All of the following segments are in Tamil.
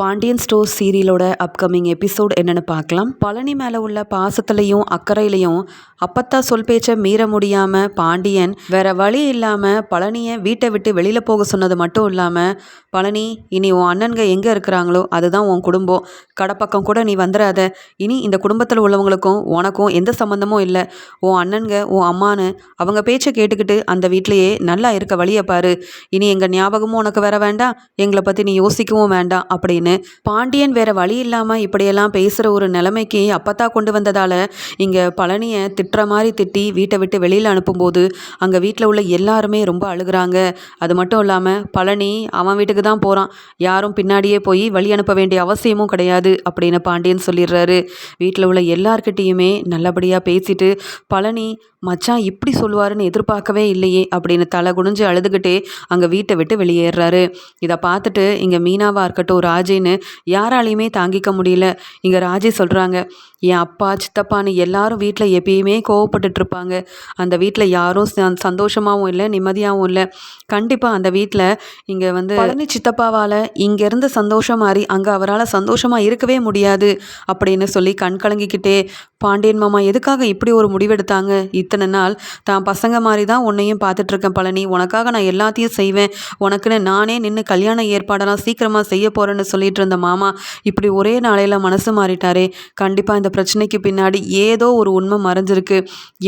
பாண்டியன் ஸ்டோர் சீரியலோட அப்கமிங் எபிசோட் என்னென்னு பார்க்கலாம். பழனி மேலே உள்ள பாசத்துலையும் அக்கறையிலையும் அப்பத்தா சொல் பேச்சை மீற முடியாமல் பாண்டியன் வேற வழி இல்லாமல் பழனியை வீட்டை விட்டு வெளியில் போக சொன்னது மட்டும் இல்லாமல் பழனி இனி உன் அண்ணன்க எங்கே இருக்கிறாங்களோ அதுதான் உன் குடும்பம். கடப்பக்கம் கூட நீ வந்துடாத இனி இந்த குடும்பத்தில் உள்ளவங்களுக்கும் உனக்கும் எந்த சம்மந்தமும் இல்லை. உன் அண்ணன்க உன் அம்மானு அவங்க பேச்சை கேட்டுக்கிட்டு அந்த வீட்டிலையே நல்லா இருக்க வழியை பாரு. இனி எங்கள் ஞாபகமும் உனக்கு வர வேண்டாம். எங்களை பற்றி நீ யோசிக்கவும் வேண்டாம். அப்படின்னு பாண்டியன் வேற வழி இல்லாமல் இப்படியெல்லாம் பேசுகிற ஒரு நிலைமைக்கு அப்பத்தா கொண்டு வந்ததால் இங்கே பழனியை திட்டுற மாதிரி திட்டி வீட்டை விட்டு வெளியில் அனுப்பும்போது அங்கே வீட்டில் உள்ள எல்லாருமே ரொம்ப அழுகுறாங்க. அது மட்டும் இல்லாமல் பழனி அவன் வீட்டுக்கு தான் போகிறான் யாரும் பின்னாடியே போய் வழி அனுப்ப வேண்டிய அவசியமும் கிடையாது அப்படின்னு பாண்டியன் சொல்லிடுறாரு. வீட்டில் உள்ள எல்லார்கிட்டேயுமே நல்லபடியாக பேசிட்டு பழனி மச்சான் இப்படி சொல்லுவாருன்னு எதிர்பார்க்கவே இல்லையே அப்படின்னு தலை குனிஞ்சு அழுதுகிட்டே அங்கே வீட்டை விட்டு வெளியேறாரு. இதை பார்த்துட்டு இங்கே மீனாவாக இருக்கட்டும் ஆச்சேன்னு யாராலையுமே தாங்கிக்க முடியல. இங்கே ராஜே சொல்கிறாங்க என் அப்பா சித்தப்பான்னு எல்லாரும் வீட்டில் எப்பயுமே கோவப்பட்டுட்டு இருப்பாங்க அந்த வீட்டில் யாரும் சந்தோஷமாகவும் இல்லை நிம்மதியாகவும் இல்லை. கண்டிப்பாக அந்த வீட்டில் இங்கே வந்து பழனி சித்தப்பாவால் இங்கேருந்து சந்தோஷம் மாறி அங்கே அவரால் சந்தோஷமாக இருக்கவே முடியாது அப்படின்னு சொல்லி கண் கலங்கிக்கிட்டே பாண்டியன் மாமா எதுக்காக இப்படி ஒரு முடிவெடுத்தாங்க? இத்தனை நாள் தான் பசங்க மாதிரி தான் உன்னையும் பார்த்துட்ருக்கேன் பழனி. உனக்காக நான் எல்லாத்தையும் செய்வேன். உனக்குன்னு நானே நின்று கல்யாண ஏற்பாடெல்லாம் சீக்கிரமாக செய்ய போகிறேன்னு சொல்லிட்டு இருந்த மாமா இப்படி ஒரே நாளையில் மனசு மாறிட்டாரே. கண்டிப்பாக இந்த பிரச்சனைக்கு பின்னாடி ஏதோ ஒரு உண்மை மறைஞ்சிருக்கு.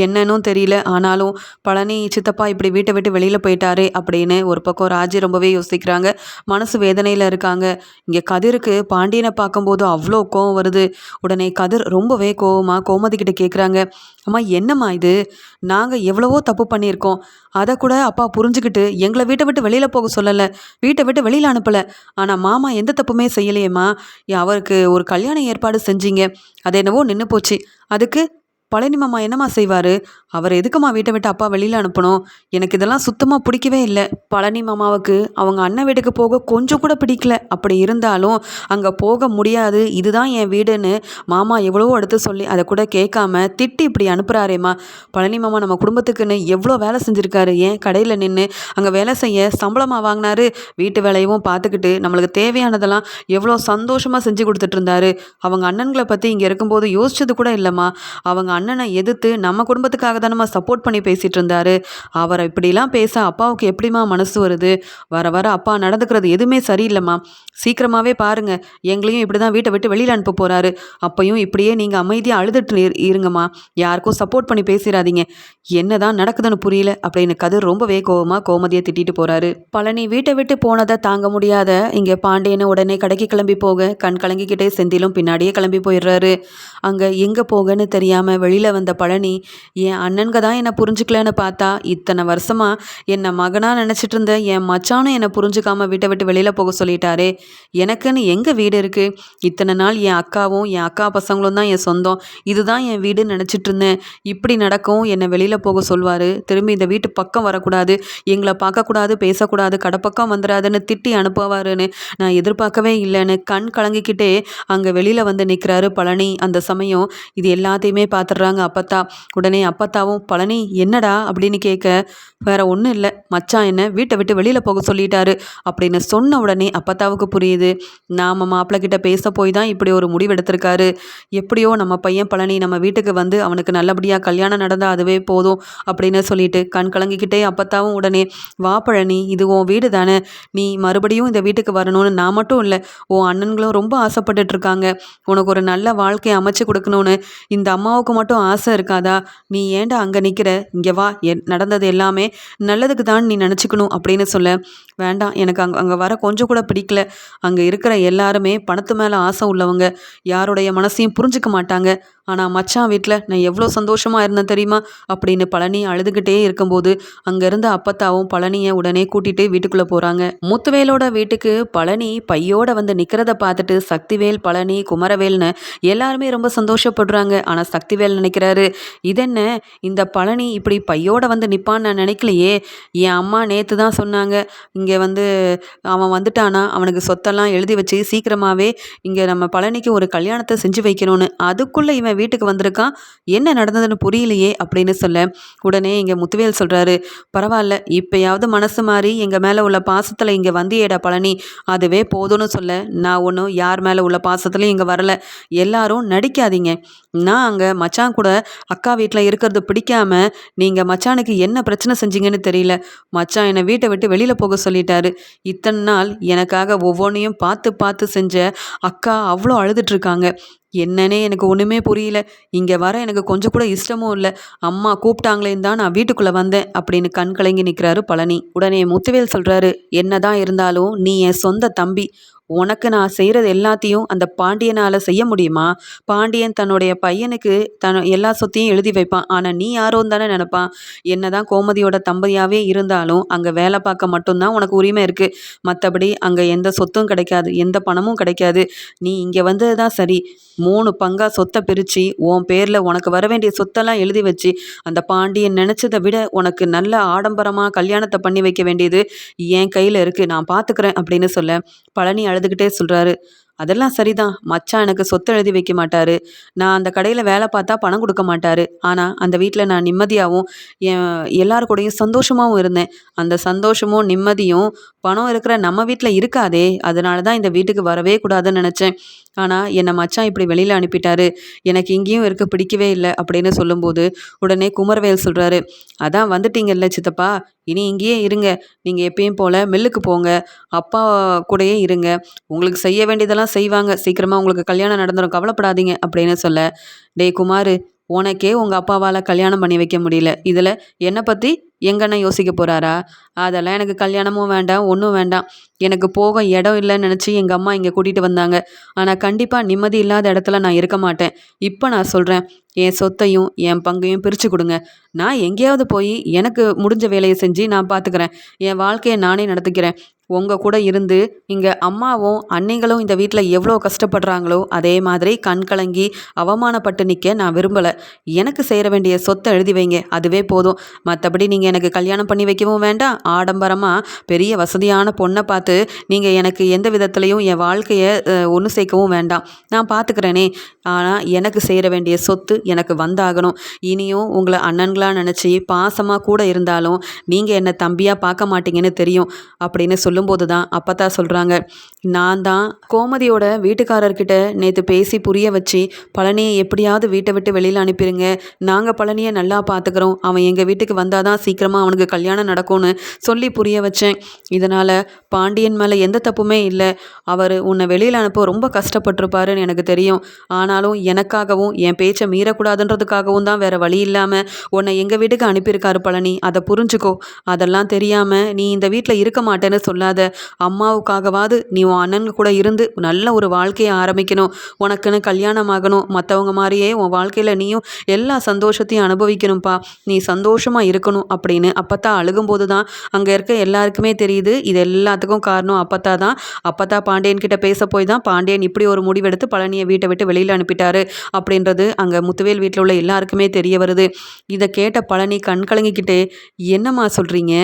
என்னன்னும் தெரியல. ஆனாலும் பழனி சித்தப்பா இப்படி வீட்டை விட்டு வெளியில் போயிட்டாரு அப்படின்னு ஒரு பக்கம் ராஜி ரொம்பவே யோசிக்கிறாங்க. மனசு வேதனையில் இருக்காங்க. இங்கே கதிருக்கு பாண்டியனை பார்க்கும்போது அவ்வளோ கோவம் வருது. உடனே கதிர் ரொம்பவே கோவமாக கோமதி கிட்ட கேட்குறாங்க அம்மா என்னம்மா இது? நாங்கள் எவ்வளவோ தப்பு பண்ணியிருக்கோம். அதை கூட அப்பா புரிஞ்சுக்கிட்டு எங்களை வீட்டை விட்டு வெளியில் போக சொல்லலை. வீட்டை விட்டு வெளியில் அனுப்பலை. ஆனால் மாமா எந்த தப்புமே செய்யலையேம்மா. அவருக்கு ஒரு கல்யாண ஏற்பாடு செஞ்சீங்க. அது என்னவோ நின்று போச்சு. அதுக்கு பழனி மாமா என்னம்மா செய்வார்? அவர் எதுக்குமா வீட்டை விட்டு அப்பா வெளியில் அனுப்பணும்? எனக்கு இதெல்லாம் சுத்தமாக பிடிக்கவே இல்லை. பழனி மாமாவுக்கு அவங்க அண்ணன் வீட்டுக்கு போக கொஞ்சம் கூட பிடிக்கல. அப்படி இருந்தாலும் அங்கே போக முடியாது. இதுதான் என் வீடுன்னு மாமா எவ்வளவோ எடுத்து சொல்லி அதை கூட கேட்காம திட்டி இப்படி அனுப்புகிறாரேம்மா பழனி மாமா நம்ம குடும்பத்துக்குன்னு எவ்வளோ வேலை செஞ்சுருக்காரு. ஏன் கடையில் நின்று அங்கே வேலை செய்ய சம்பளமாக வாங்கினாரு? வீட்டு வேலையும் பார்த்துக்கிட்டு நம்மளுக்கு தேவையானதெல்லாம் எவ்வளோ சந்தோஷமாக செஞ்சு கொடுத்துட்டு இருந்தாரு. அவங்க அண்ணன்களை பற்றி இங்கே இருக்கும்போது யோசிச்சது கூட இல்லைம்மா. அவங்க அண்ணனை எதிர்த்து நம்ம குடும்பத்துக்காக தானம்மா சப்போர்ட் பண்ணி பேசிகிட்டு இருந்தாரு அவரை இப்படிலாம் பேச அப்பாவுக்கு எப்படிம்மா மனசு வருது? வர வர அப்பா நடந்துக்கிறது எதுவுமே சரியில்லைம்மா. சீக்கிரமாகவே பாருங்க. எங்களையும் இப்படி தான் வீட்டை விட்டு வெளியில் அனுப்ப போகிறாரு அப்பையும் இப்படியே நீங்கள் அமைதியாக அழுதுட்டு இரு- இருங்கம்மா. யாருக்கும் சப்போர்ட் பண்ணி பேசிடாதீங்க என்னதான் நடக்குதுன்னு புரியல. அப்படின்னு கதிர் ரொம்பவே கோவமாக கோமதியை திட்டிட்டு போகிறாரு பழனி வீட்டை விட்டு போனதை தாங்க முடியாத இங்கே பாண்டியனை உடனே கடைக்கு கிளம்பி போக கண் கலங்கிக்கிட்டே செந்திலும் பின்னாடியே கிளம்பி போயிடுறாரு. அங்கே எங்கே போகன்னு தெரியாமல் வெளியில் வந்த பழனி என் அண்ணன்க தான் என்னை புரிஞ்சுக்கலன்னு பார்த்தா இத்தனை வருஷமா என்னை மகனாக நினச்சிட்டு இருந்த என் மச்சானும் என்னை புரிஞ்சுக்காமல் வீட்டை விட்டு வெளியில் போக சொல்லிட்டாரே. எனக்குன்னு எங்கே வீடு இருக்குது இத்தனை நாள் என் அக்காவும் என் அக்கா பசங்களும் தான் என் சொந்தம். இதுதான் என் வீடுன்னு நினச்சிட்டு இருந்தேன். இப்படி நடக்கும் என்னை வெளியில் போக சொல்வார். திரும்பி இந்த வீட்டு பக்கம் வரக்கூடாது. எங்களை பார்க்கக்கூடாது பேசக்கூடாது கடப்பக்கம் வந்துடாதுன்னு திட்டி அனுப்புவாருன்னு நான் எதிர்பார்க்கவே இல்லைன்னு கண் கலங்கிக்கிட்டே அங்கே வெளியில் வந்து நிற்கிறாரு பழனி. அந்த சமயம் இது எல்லாத்தையுமே பார்த்துடுறாங்க அப்பத்தா. உடனே அப்பத்தாவும் பழனி என்னடா? அப்படின்னு கேட்க வேற ஒன்றும் இல்லை. மச்சான் என்ன வீட்டை விட்டு வெளியில் போக சொல்லிட்டாரு. அப்படின்னு சொன்ன உடனே அப்பத்தாவுக்கு புரியுது. நாம மாப்பிள்ளை கிட்ட பேச போய் தான் இப்படி ஒரு முடிவு எடுத்திருக்காரு. எப்படியோ நம்ம பையன் பழனி நம்ம வீட்டுக்கு வந்து அவனுக்கு நல்லபடியாக கல்யாணம் நடந்தால் அதுவே போதும் அப்படின்னு சொல்லிட்டு கண் கலங்கிக்கிட்டே அப்பத்தாவும் உடனே வா பழனி இது உன் வீடு தானே. நீ மறுபடியும் இந்த வீட்டுக்கு வரணும்னு நான் மட்டும் இல்லை உன் அண்ணன்களும் ரொம்ப ஆசைப்பட்டுட்டு இருக்காங்க. உனக்கு ஒரு நல்ல வாழ்க்கையை அமைச்சு கொடுக்கணும்னு இந்த அம்மாவுக்கு மட்டும் ஆசை இருக்காதா? நீ ஏண்டா அங்கே நிற்கிற இங்கே வா என் நடந்தது எல்லாமே நல்லதுக்கு தான் நீ நினச்சிக்கணும் அப்படின்னு சொல்ல வேண்டாம் எனக்கு அங்கே அங்கே வர கொஞ்சம் கூட பிடிக்கல. அங்கே இருக்கிற எல்லாருமே பணத்து மேலே ஆசை உள்ளவங்க. யாருடைய மனசையும் புரிஞ்சுக்க மாட்டாங்க. ஆனால் மச்சான் வீட்டில் நான் எவ்வளோ சந்தோஷமாக இருந்தேன் தெரியுமா? அப்படின்னு பழனி அழுதுகிட்டே இருக்கும்போது அங்கேருந்து அப்பத்தாவும் பழனியை உடனே கூட்டிட்டு வீட்டுக்குள்ளே போகிறாங்க முத்துவேலோட வீட்டுக்கு பழனி பையோட வந்து நிற்கிறத பார்த்துட்டு சக்திவேல் பழனி குமரவேல்னு எல்லாருமே ரொம்ப சந்தோஷப்படுறாங்க. ஆனால் சக்திவேல் நினைக்கிறாரு இதென்ன? இந்த பழனி இப்படி பையோட வந்து நிற்பான்னு நான் நினைக்கலையே. என் அம்மா நேற்று தான் சொன்னாங்க. இங்கே வந்து அவன் வந்துட்டானா? அவனுக்கு சொத்தெல்லாம் எழுதி வச்சு சீக்கிரமாகவே இங்கே நம்ம பழனிக்கு ஒரு கல்யாணத்தை செஞ்சு வைக்கணும்னு. அதுக்குள்ளே இவன் வீட்டுக்கு வந்திருக்கான் என்ன நடந்ததுன்னு புரியலையே அப்படின்னு சொல்ல. உடனே இங்கே முத்துவேல் சொல்கிறாரு பரவாயில்ல இப்போயாவது மனசு மாறி எங்கள் மேலே உள்ள பாசத்தில் இங்கே வந்தியேடா பழனி. அதுவே போதும்னு சொல்ல. நான் ஒன்றும் யார் மேலே உள்ள பாசத்துலையும் இங்கே வரல. எல்லாரும் நடிக்காதீங்க. நான் அங்கே மச்சான் கூட அக்கா வீட்டில் இருக்கிறது பிடிக்காம நீங்கள் மச்சானுக்கு என்ன பிரச்சனை செஞ்சீங்கன்னு தெரியல. மச்சான் என்னை வீட்டை விட்டு வெளியில் போக சொல்லிட்டாரு. இத்தனை நாள் எனக்காக ஒவ்வொன்றையும் பார்த்து பார்த்து செஞ்ச அக்கா அவ்வளோ அழுதுட்ருக்காங்க என்னன்னே எனக்கு ஒன்றுமே புரியல. இங்கே வர எனக்கு கொஞ்சம் கூட இஷ்டமும் இல்லை. அம்மா கூப்பிட்டாங்களேன்னு தான் நான் வீட்டுக்குள்ளே வந்தேன் அப்படின்னு கண் கலங்கி நிற்கிறாரு பழனி. உடனே முத்துவேல் சொல்கிறாரு என்னதான் இருந்தாலும் நீ என் சொந்த தம்பி. உனக்கு நான் செய்கிறது எல்லாத்தையும் அந்த பாண்டியனால் செய்ய முடியுமா? பாண்டியன் தன்னுடைய பையனுக்கு தன் எல்லா சொத்தையும் எழுதி வைப்பான். ஆனால் நீ யாரும் தானே நினப்பான். என்ன தான் கோமதியோட தம்பதியாகவே இருந்தாலும் அங்கே வேலை பார்க்க மட்டும்தான் உனக்கு உரிமை இருக்குது மற்றபடி அங்கே எந்த சொத்தும் கிடைக்காது எந்த பணமும் கிடைக்காது. நீ இங்கே வந்தது தான் சரி. மூணு பங்காக சொத்தை பிரித்து உன் பேரில் உனக்கு வர வேண்டிய சொத்தெல்லாம் எழுதி வச்சு அந்த பாண்டியன் நினச்சதை விட உனக்கு நல்ல ஆடம்பரமாக கல்யாணத்தை பண்ணி வைக்க வேண்டியது என் கையில் இருக்குது நான் பார்த்துக்கிறேன் அப்படின்னு சொல்ல பழனி அழுதுகிட்டே சொல்கிறாரு அதெல்லாம் சரிதான். மச்சான் எனக்கு சொத்து எழுதி வைக்க மாட்டாரு. நான் அந்த கடையில் வேலை பார்த்தா பணம் கொடுக்க மாட்டாரு. ஆனால் அந்த வீட்டில் நான் நிம்மதியாகவும் என் எல்லார் கூடயும் சந்தோஷமாகவும் இருந்தேன். அந்த சந்தோஷமும் நிம்மதியும் பணம் இருக்கிற நம்ம வீட்டில் இருக்காதே. அதனால தான் இந்த வீட்டுக்கு வரவே கூடாதுன்னு நினச்சேன். ஆனால் என்னை மச்சான் இப்படி வெளியில் அனுப்பிட்டாரு. எனக்கு இங்கேயும் இருக்க பிடிக்கவே இல்லை அப்படின்னு சொல்லும்போது உடனே குமரவேல் சொல்கிறாரு அதான் வந்துட்டீங்கல்ல சித்தப்பா. இனி இங்கேயே இருங்க. நீங்கள் எப்பயும் போல் மில்லுக்கு போங்க. அப்பா கூடயே இருங்க. உங்களுக்கு செய்ய வேண்டியதெல்லாம் செய்வாங்க. சீக்கிரமாக உங்களுக்கு கல்யாணம் நடந்துடும் கவலைப்படாதீங்க அப்படின்னு சொல்ல டேய் குமார் உனக்கே உங்கள் அப்பாவால் கல்யாணம் பண்ணி வைக்க முடியல. இதில் என்னை பற்றி எங்கண்ணா யோசிக்க போகிறாரா அதெல்லாம் எனக்கு கல்யாணமும் வேண்டாம் ஒன்றும் வேண்டாம். எனக்கு போக இடம் இல்லைன்னு நினச்சி எங்கள் அம்மா இங்கே கூட்டிகிட்டு வந்தாங்க. ஆனால் கண்டிப்பாக நிம்மதி இல்லாத இடத்துல நான் இருக்க மாட்டேன். இப்போ நான் சொல்கிறேன் என் சொத்தையும் என் பங்கையும் பிரித்து கொடுங்க. நான் எங்கேயாவது போய் எனக்கு முடிஞ்ச வேலையை செஞ்சு நான் பார்த்துக்கிறேன் என் வாழ்க்கையை நானே நடத்திக்கிறேன். உங்கள் கூட இருந்து இங்கே அம்மாவும் அன்னைங்களும் இந்த வீட்டில் எவ்வளோ கஷ்டப்படுறாங்களோ அதே மாதிரி கண் கலங்கி அவமானப்பட்டு நிற்க நான் விரும்பலை. எனக்கு சேர வேண்டிய சொத்தை எழுதி வைங்க. அதுவே போதும். மற்றபடி நீங்கள் எனக்கு கல்யாணம் பண்ணி வைக்கவும் வேண்டாம். ஆடம்பரமாக பெரிய வசதியான பொண்ணை பார்த்து நீங்கள் எனக்கு எந்த விதத்துலையும் என் வாழ்க்கையை ஒன்று சேர்க்கவும் வேண்டாம். நான் பார்த்துக்கிறேனே ஆனால் எனக்கு சேர வேண்டிய சொத்து எனக்கு வந்தாகணும். இனியும் உங்களை அண்ணன்களாக நினச்சி பாசமாக கூட இருந்தாலும் நீங்கள் என்னை தம்பியாக பார்க்க மாட்டீங்கன்னு தெரியும். அப்படின்னு சொல்லி சொல்லும்போது தான் அப்பத்தா சொல்கிறாங்க நான் தான் கோமதியோட வீட்டுக்காரர்கிட்ட நேற்று பேசி புரிய வச்சு பழனியை எப்படியாவது வீட்டை விட்டு வெளியில் அனுப்பிடுங்க நாங்கள் பழனியை நல்லா பார்த்துக்குறோம் அவன் எங்கள் வீட்டுக்கு வந்தால் தான் சீக்கிரமாக அவனுக்கு கல்யாணம் நடக்கும்னு சொல்லி புரிய வச்சேன். இதனால் பாண்டியன் மேலே எந்த தப்புமே இல்லை. அவர் உன்னை வெளியில் அனுப்ப ரொம்ப கஷ்டப்பட்டிருப்பாருன்னு எனக்கு தெரியும். ஆனாலும் எனக்காகவும் என் பேச்சை மீறக்கூடாதுன்றதுக்காகவும் தான் வேறு வழி இல்லாமல் உன்னை எங்கள் வீட்டுக்கு அனுப்பியிருக்காரு பழனி. அதை புரிஞ்சுக்கோ. அதெல்லாம் தெரியாமல் நீ இந்த வீட்டில் இருக்க மாட்டேன்னு சொல்லாத அம்மாவுக்காகவாது நீ உன் அண்ணன் கூட இருந்து நல்ல ஒரு வாழ்க்கையை ஆரம்பிக்கணும். உனக்குன்னு கல்யாணம் ஆகணும். மற்றவங்க மாதிரியே உன் வாழ்க்கையில் நீயும் எல்லா சந்தோஷத்தையும் அனுபவிக்கணும்ப்பா. நீ சந்தோஷமாக இருக்கணும் அப்படின்னு அப்பத்தா அழுகும்போது தான் அங்கே இருக்க எல்லாருக்குமே தெரியுது. இது எல்லாத்துக்கும் காரணம் அப்பத்தா தான். அப்பத்தா பாண்டியன் கிட்ட பேச போய் தான் பாண்டியன் இப்படி ஒரு முடிவெடுத்து பழனியை வீட்டை விட்டு வெளியில் அனுப்பிட்டாரு அப்படின்றது அங்கே முத்துவேல் வீட்டில் உள்ள எல்லாருக்குமே தெரிய வருது. இதை கேட்ட பழனி கண் கலங்கிக்கிட்டே என்னம்மா சொல்கிறீங்க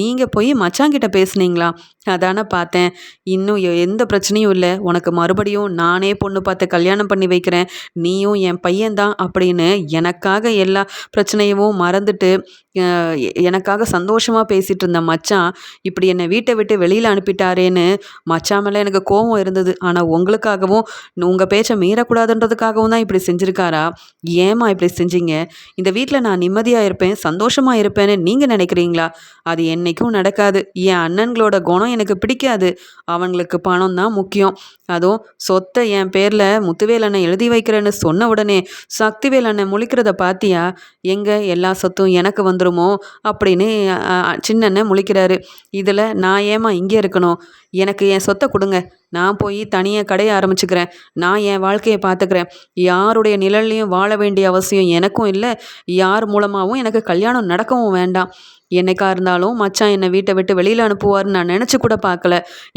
நீங்கள் போய் மச்சாங்கிட்ட பேசுனீங்களா? அதான பார்த்தேன். இன்னும் எந்த பிரச்சனையும் இல்லை. உனக்கு மறுபடியும் நானே பொண்ணு பார்த்து கல்யாணம் பண்ணி வைக்கிறேன். நீயும் என் பையன்தான் அப்படின்னு எனக்காக எல்லா பிரச்சனையும் மறந்துட்டு எனக்காக சந்தோஷமாக பேசிகிட்டு இருந்த மச்சான் இப்படி என்னை வீட்டை விட்டு வெளியில் அனுப்பிட்டாரேன்னு மச்சான் மேலே எனக்கு கோபம் இருந்தது. ஆனால் உங்களுக்காகவும் உங்கள் பேச்சை மீறக்கூடாதுன்றதுக்காகவும் தான் இப்படி செஞ்சுருக்காரா? ஏமா இப்படி செஞ்சீங்க? இந்த வீட்டில் நான் நிம்மதியாக இருப்பேன் சந்தோஷமாக இருப்பேன்னு நீங்கள் நினைக்கிறீங்களா? அது என்றைக்கும் நடக்காது. என் அண்ணன்களோட குணம் எனக்கு பிடிக்காது. அவங்களுக்கு பணம் தான் முக்கியம். அதுவும் சொத்தை என் பேரில் முத்துவேல் அண்ணன் எழுதி வைக்கிறேன்னு சொன்ன உடனே சக்திவேல் அண்ணன் முழிக்கிறத பார்த்தியா எங்கே எல்லா சொத்தும் எனக்கு வந்துருமோ? அப்படின்னு சின்னண்ணன் முழிக்கிறாரு. இதில் நான் ஏமா இங்கே இருக்கணும்? எனக்கு என் சொத்தை கொடுங்க. நான் போய் தனியாக கடையை ஆரம்பிச்சுக்கிறேன். நான் என் வாழ்க்கையை பார்த்துக்கிறேன். யாருடைய நிழல்லையும் வாழ வேண்டிய அவசியம் எனக்கும் இல்லை. யார் மூலமாகவும் எனக்கு கல்யாணம் நடக்கவும் வேண்டாம். என்னைக்கா இருந்தாலும் மச்சான் என்னை வீட்டை விட்டு வெளியில் அனுப்புவார்னு நான் நினச்சி கூட பார்க்கல.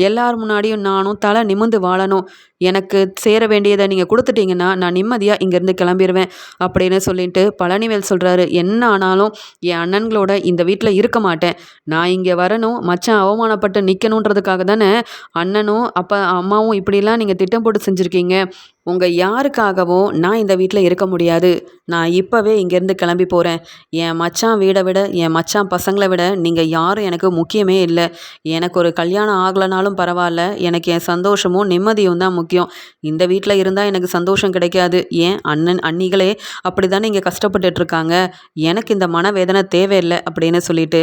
எல்லார் முன்னாடியும் நானும் தலை நிமிந்து வாழணும். எனக்கு சேர வேண்டியதை நீங்கள் கொடுத்துட்டீங்கன்னா நான் நிம்மதியாக இங்கேருந்து கிளம்பிடுவேன் அப்படின்னு சொல்லிட்டு பழனிவேல் சொல்கிறாரு என்ன ஆனாலும் என் அண்ணன்களோட இந்த வீட்டில் இருக்க மாட்டேன். நான் இங்கே வரணும். மச்சான் அவமானப்பட்டு நிற்கணுன்றதுக்காக தானே அண்ணனும் அப்பா அம்மாவும் இப்படிலாம் நீங்கள் திட்டம் போட்டு செஞ்சுருக்கீங்க. உங்கள் யாருக்காகவும் நான் இந்த வீட்டில் இருக்க முடியாது. நான் இப்போவே இங்கேருந்து கிளம்பி போகிறேன் என் மச்சான் வீடை விட என் மச்சான் பசங்களை விட நீங்கள் யாரும் எனக்கு முக்கியமே இல்லை. எனக்கு ஒரு கல்யாணம் ஆகலைனாலும் பரவாயில்ல. எனக்கு என் சந்தோஷமும் நிம்மதியும் தான் முக்கியம். இந்த வீட்டில் இருந்தால் எனக்கு சந்தோஷம் கிடைக்காது. ஏன்? அண்ணன் அண்ணிகளே அப்படி தானே இங்கே கஷ்டப்பட்டுட்ருக்காங்க எனக்கு இந்த மனவேதனை தேவையில்லை அப்படின்னு சொல்லிட்டு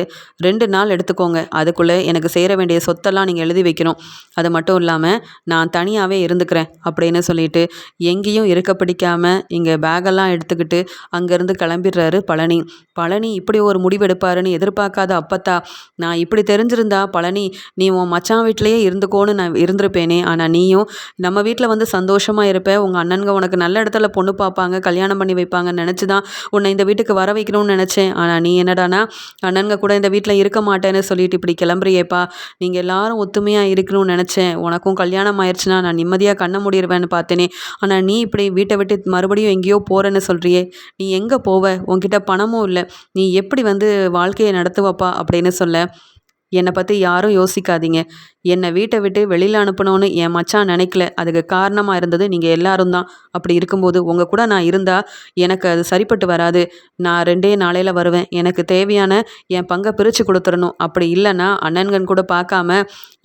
ரெண்டு நாள் எடுத்துக்கோங்க. அதுக்குள்ளே எனக்கு சேர வேண்டிய சொத்தெல்லாம் நீங்கள் எழுதி வைக்கணும். அது மட்டும் இல்லாமல் நான் தனியாகவே இருந்துக்கிறேன் அப்படின்னு சொல்லிட்டு எங்கேயும் இருக்க பிடிக்காமல் இங்கே பேகெல்லாம் எடுத்துக்கிட்டு அங்கேருந்து கிளம்பிடுறாரு பழனி. பழனி இப்படி ஒரு முடிவெடுப்பாருன்னு எதிர்பார்க்காத அப்பத்தா. நான் இப்படி தெரிஞ்சிருந்தா பழனி நீ உன் மச்சான் வீட்டிலையே இருந்துக்கோன்னு நான் இருந்திருப்பேனே. ஆனால் நீயும் நம்ம வீட்டில் வந்து சந்தோஷமாக இருப்ப. உங்கள் அண்ணனுங்க உனக்கு நல்ல இடத்துல பொண்ணு பார்ப்பாங்க கல்யாணம் பண்ணி வைப்பாங்கன்னு நினச்சி தான் உன்னை இந்த வீட்டுக்கு வர வைக்கணும்னு நினச்சேன். ஆனால் நீ என்னடானா அண்ணனுங்க கூட இந்த வீட்டில் இருக்க மாட்டேன்னு சொல்லிட்டு இப்படி கிளம்புறியேப்பா. நீங்கள் எல்லாரும் ஒத்துமையாக இருக்கணும்னு நினச்சேன். உனக்கும் கல்யாணம் ஆயிடுச்சுன்னா நான் நிம்மதியாக கண்ண முடிடுவேன்னு பார்த்தேனே. ஆனால் நீ இப்படி வீட்டை விட்டு மறுபடியும் எங்கேயோ போகிறேன்னு சொல்கிறியே நீ எங்கே போவ? உன்கிட்ட பணமும் இல்லை. நீ எப்படி வந்து வாழ்க்கையை நடத்துவப்பா? அப்படின்னு சொல்ல. என்னை பற்றி யாரும் யோசிக்காதீங்க. என்னை வீட்டை விட்டு வெளியில் அனுப்பணும்னு என் மச்சான் நினைக்கல. அதுக்கு காரணமாக இருந்தது நீங்கள் எல்லாரும் தான். அப்படி இருக்கும்போது உங்கள் கூட நான் இருந்தால் எனக்கு அது சரிப்பட்டு வராது. நான் ரெண்டே நாளையில் வருவேன். எனக்கு தேவையான என் பங்கை பிரித்து கொடுத்துடணும். அப்படி இல்லைன்னா அண்ணன்கன் கூட பார்க்காம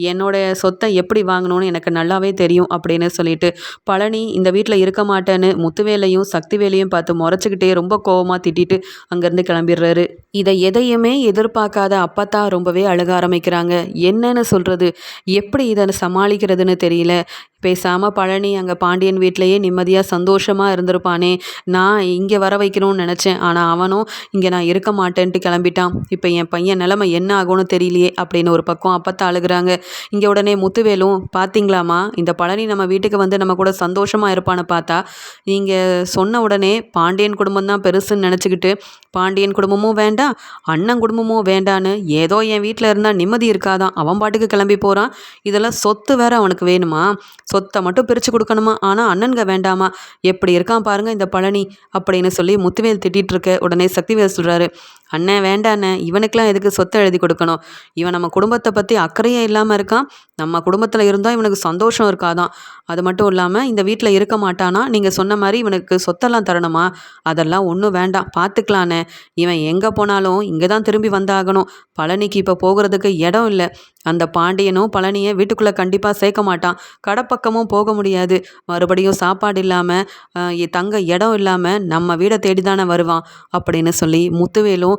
என்னோடைய சொத்தை எப்படி வாங்கணும்னு எனக்கு நல்லாவே தெரியும் அப்படின்னு சொல்லிட்டு பழனி இந்த வீட்டில் இருக்க மாட்டேன்னு முத்துவேலையும் சக்திவேலையும் பார்த்து முறைச்சிக்கிட்டே ரொம்ப கோவமாக திட்டிட்டு அங்கேருந்து கிளம்பிடுறாரு. இதை எதையுமே எதிர்பார்க்காத அப்பத்தா ரொம்பவே அழுக ஆரம்பிக்கிறாங்க. என்னன்னு சொல்கிறது எப்படி இதை சமாளிக்கிறதுன்னு தெரியல. பேசாமல் பழனி அங்கே பாண்டியன் வீட்டிலையே நிம்மதியாக சந்தோஷமாக இருந்திருப்பானே. நான் இங்கே வர வைக்கணும்னு நினச்சேன். ஆனால் அவனும் இங்கே நான் இருக்க மாட்டேன்ட்டு கிளம்பிட்டான். இப்போ என் பையன் நிலமை என்ன ஆகும்னு தெரியலையே அப்படின்னு ஒரு பக்கம் அப்பத்தை அழுகுறாங்க. இங்கே உடனே முத்துவேலும் பார்த்தீங்களாமா இந்த பழனி நம்ம வீட்டுக்கு வந்து நம்ம கூட சந்தோஷமாக இருப்பான்னு பார்த்தா நீங்கள் சொன்ன உடனே பாண்டியன் குடும்பம் தான் பெருசுன்னு நினச்சிக்கிட்டு பாண்டியன் குடும்பமும் வேண்டாம் அண்ணன் குடும்பமும் வேண்டான்னு ஏதோ என் வீட்டில் இருந்தால் நிம்மதி இருக்காதான். அவன் பாட்டுக்கு கிளம்பி போகிறான் இதெல்லாம் சொத்து வேற அவனுக்கு வேணுமா? சொத்தை மட்டும் பிரித்து கொடுக்கணுமா? ஆனால் அண்ணன்க வேண்டாமா? எப்படி இருக்கான் பாருங்கள் இந்த பழனி அப்படின்னு சொல்லி முத்துவேல் திட்டிகிட்டு இருக்க. உடனே சக்திவேல் சொல்கிறாரு அண்ணன் வேண்டாண்ணே இவனுக்கெலாம் எதுக்கு சொத்தை எழுதி கொடுக்கணும்? இவன் நம்ம குடும்பத்தை பற்றி அக்கறையே இல்லாமல் இருக்கான். நம்ம குடும்பத்தில் இருந்தால் இவனுக்கு சந்தோஷம் இருக்காதான். அது மட்டும் இல்லாமல் இந்த வீட்டில் இருக்க மாட்டானா? நீங்கள் சொன்ன மாதிரி இவனுக்கு சொத்தெல்லாம் தரணுமா? அதெல்லாம் ஒன்றும் வேண்டாம். பார்த்துக்கலாண்ணே இவன் எங்கே போனாலும் இங்கே தான் திரும்பி வந்தாகணும். பழனிக்கு இப்போ போகிறதுக்கு இடம் இல்லை. அந்த பாண்டியனும் பழனியை வீட்டுக்குள்ளே கண்டிப்பாக சேர்க்க மாட்டான். கடப்பக்கமும் போக முடியாது. மறுபடியும் சாப்பாடு இல்லாமல் தங்க இடம் இல்லாமல் நம்ம வீடை தேடி தானே வருவான். அப்படின்னு சொல்லி முத்துவேலும்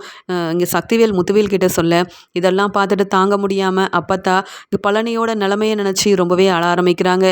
இங்கே சக்திவேல் முத்துவேல் கிட்ட சொல்ல இதெல்லாம் பார்த்துட்டு தாங்க முடியாமல் அப்பத்தா பழனியோட நிலமையை நினச்சி ரொம்பவே அழ ஆரம்பிக்கிறாங்க.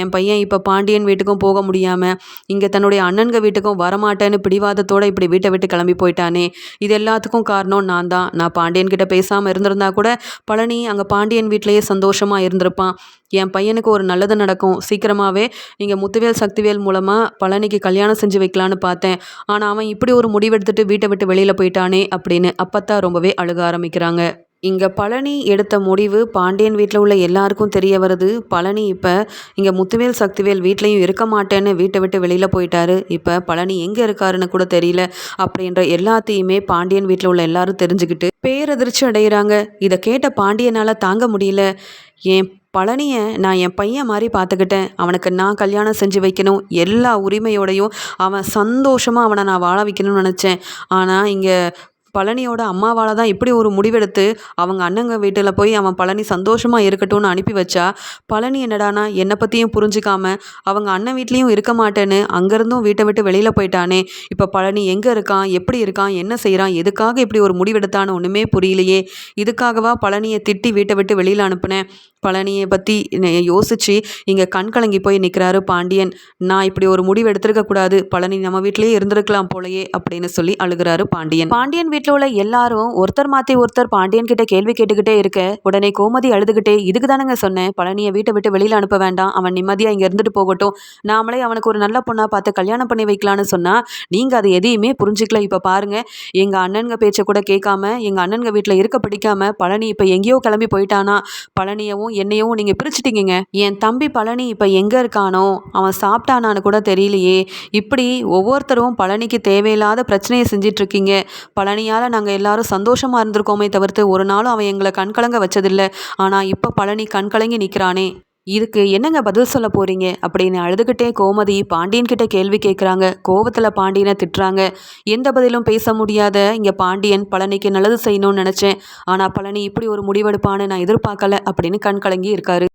என் பையன் இப்போ பாண்டியன் வீட்டுக்கும் போக முடியாமல் இங்கே தன்னுடைய அண்ணன்க வீட்டுக்கும் வரமாட்டேன்னு பிடிவாதத்தோடு இப்படி வீட்டை விட்டு கிளம்பி போயிட்டானே. இது எல்லாத்துக்கும் காரணம் நான் தான். நான் பாண்டியன் கிட்ட பேசாமல் இருந்திருந்தா கூட பழனி அங்கே பாண்டியன் வீட்டிலேயே சந்தோஷமாக இருந்திருப்பான். என் பையனுக்கு ஒரு நல்லது நடக்கும். சீக்கிரமாகவே நீங்கள் முத்துவேல் சக்திவேல் மூலமாக பழனிக்கு கல்யாணம் செஞ்சு வைக்கலான்னு பார்த்தேன். ஆனால் அவன் இப்படி ஒரு முடிவெடுத்துட்டு வீட்டை விட்டு வெளியில் போயிட்டானே. அப்படின்னு அப்பத்தா ரொம்பவே அழுக ஆரம்பிக்கிறாங்க. இங்கே பழனி எடுத்த முடிவு பாண்டியன் வீட்டில் உள்ள எல்லாருக்கும் தெரிய வருது. பழனி இப்போ இங்கே முத்துவேல் சக்திவேல் வீட்லேயும் இருக்க மாட்டேன்னு வீட்டை விட்டு வெளியில் போயிட்டாரு. இப்போ பழனி எங்கே இருக்காருன்னு கூட தெரியல. அப்படின்ற எல்லாத்தையுமே பாண்டியன் வீட்டில் உள்ள எல்லாரும் தெரிஞ்சுக்கிட்டு பேரதிர்ச்சி அடைகிறாங்க இதை கேட்ட பாண்டியனால் தாங்க முடியல. என் பழனியை நான் என் பையன் மாதிரி பார்த்துக்கிட்டேன் அவனுக்கு நான் கல்யாணம் செஞ்சு வைக்கணும். எல்லா உரிமையோடையும் அவன் சந்தோஷமாக அவனை நான் வாழ வைக்கணும்னு நினச்சேன். ஆனால் இங்கே பழனியோட அம்மாவால் தான் இப்படி ஒரு முடிவெடுத்து அவங்க அண்ணங்க வீட்டில் போய் அவன் பழனி சந்தோஷமாக இருக்கட்டும்னு அனுப்பி வச்சா பழனி என்னடானா என்னை பற்றியும் புரிஞ்சிக்காம அவங்க அண்ணன் வீட்லேயும் இருக்க மாட்டேன்னு அங்கேருந்தும் வீட்டை விட்டு வெளியில் போயிட்டானே. இப்போ பழனி எங்கே இருக்கான்? எப்படி இருக்கான்? என்ன செய்கிறான் எதுக்காக இப்படி ஒரு முடிவெடுத்தான்னு ஒன்றுமே புரியலையே. இதுக்காகவா பழனியை திட்டி வீட்டை விட்டு வெளியில் அனுப்புனேன்? பழனியை பற்றி யோசித்து இங்கே கண் கலங்கி போய் நிற்கிறாரு பாண்டியன். நான் இப்படி ஒரு முடிவு எடுத்திருக்க கூடாது. பழனி நம்ம வீட்டிலேயே இருந்திருக்கலாம் போலயே அப்படின்னு சொல்லி அழுகிறாரு பாண்டியன். பாண்டியன் வீட்டில் உள்ள எல்லாரும் ஒருத்தர் மாற்றி ஒருத்தர் பாண்டியன் கிட்ட கேள்வி கேட்டுக்கிட்டே இருக்க உடனே கோமதி அழுதுகிட்டே இதுக்கு தானங்க சொன்னேன். பழனியை வீட்டை விட்டு வெளியில் அனுப்ப வேண்டாம். அவன் நிம்மதியாக இங்கே இருந்துட்டு போகட்டும். நாமளே அவனுக்கு ஒரு நல்ல பொண்ணாக பார்த்து கல்யாணம் பண்ணி வைக்கலான்னு சொன்னால் நீங்கள் அதை எதையுமே புரிஞ்சிக்கல. இப்போ பாருங்கள் எங்கள் அண்ணனுங்க பேச்சை கூட கேட்காம எங்கள் அண்ணனுங்க வீட்டில் இருக்க பிடிக்காம பழனி இப்போ எங்கேயோ கிளம்பி போயிட்டானா? பழனியவும் என்னையும் நீங்கள் பிரிச்சுட்டீங்க என் தம்பி பழனி இப்போ எங்கே இருக்கானோ அவன் சாப்பிட்டானான்னு கூட தெரியலையே. இப்படி ஒவ்வொருத்தரும் பழனிக்கு தேவையில்லாத பிரச்சனையை செஞ்சிட்ருக்கீங்க. பழனியால் நாங்கள் எல்லாரும் சந்தோஷமாக இருந்திருக்கோமே தவிர்த்து ஒரு நாளும் அவன் எங்களை கண்கலங்க வச்சதில்லை. ஆனால் இப்போ பழனி கண்கலங்கி நிற்கிறானே இதுக்கு என்னங்க பதில் சொல்ல போறீங்க? அப்படின்னு அழுதுகிட்டே கோமதி பாண்டியன் கிட்ட கேள்வி கேட்குறாங்க கோவத்தில் பாண்டியனை திட்டுறாங்க. எந்த பதிலும் பேச முடியாத இங்கே பாண்டியன் பழனிக்கு நல்லது செய்யணும்னு நினச்சேன். ஆனால் பழனி இப்படி ஒரு முடிவெடுப்பான்னு நான் எதிர்பார்க்கல அப்படின்னு கண் கலங்கி இருக்காரு.